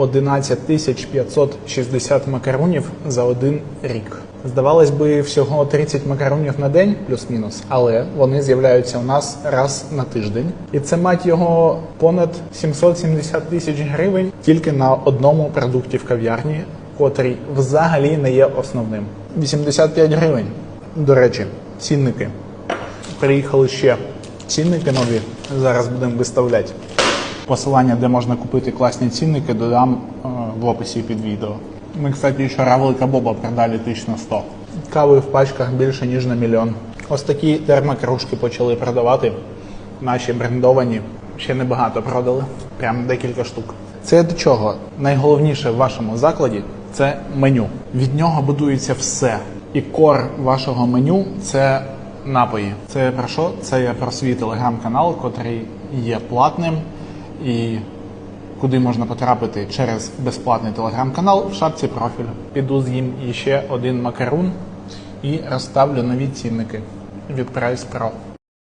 11 тисяч 560 макаронів за один рік. Здавалось би, всього 30 макаронів на день, плюс-мінус, але вони з'являються у нас раз на тиждень. І це мать його понад 770 тисяч гривень тільки на одному продукті в кав'ярні, котрий взагалі не є основним. 85 гривень. До речі, цінники. Приїхали ще цінники нові. Зараз будемо виставляти. Посилання, де можна купити класні цінники, додам е, в описі під відео. Ми, кстати, ще равлика Боба продали тисяч на 100. Кави в пачках більше, ніж на мільйон. Ось такі термокружки почали продавати. Наші брендовані. Ще небагато продали. Прям декілька штук. Це до чого? Найголовніше в вашому закладі це меню. Від нього будується все. І кор вашого меню це напої. Це про що? Це є про свій телеграм-канал, котрий є платним і куди можна потрапити через безплатний телеграм-канал в шапці профілю. Піду з'їм іще один макарун і розставлю нові цінники від Price Pro.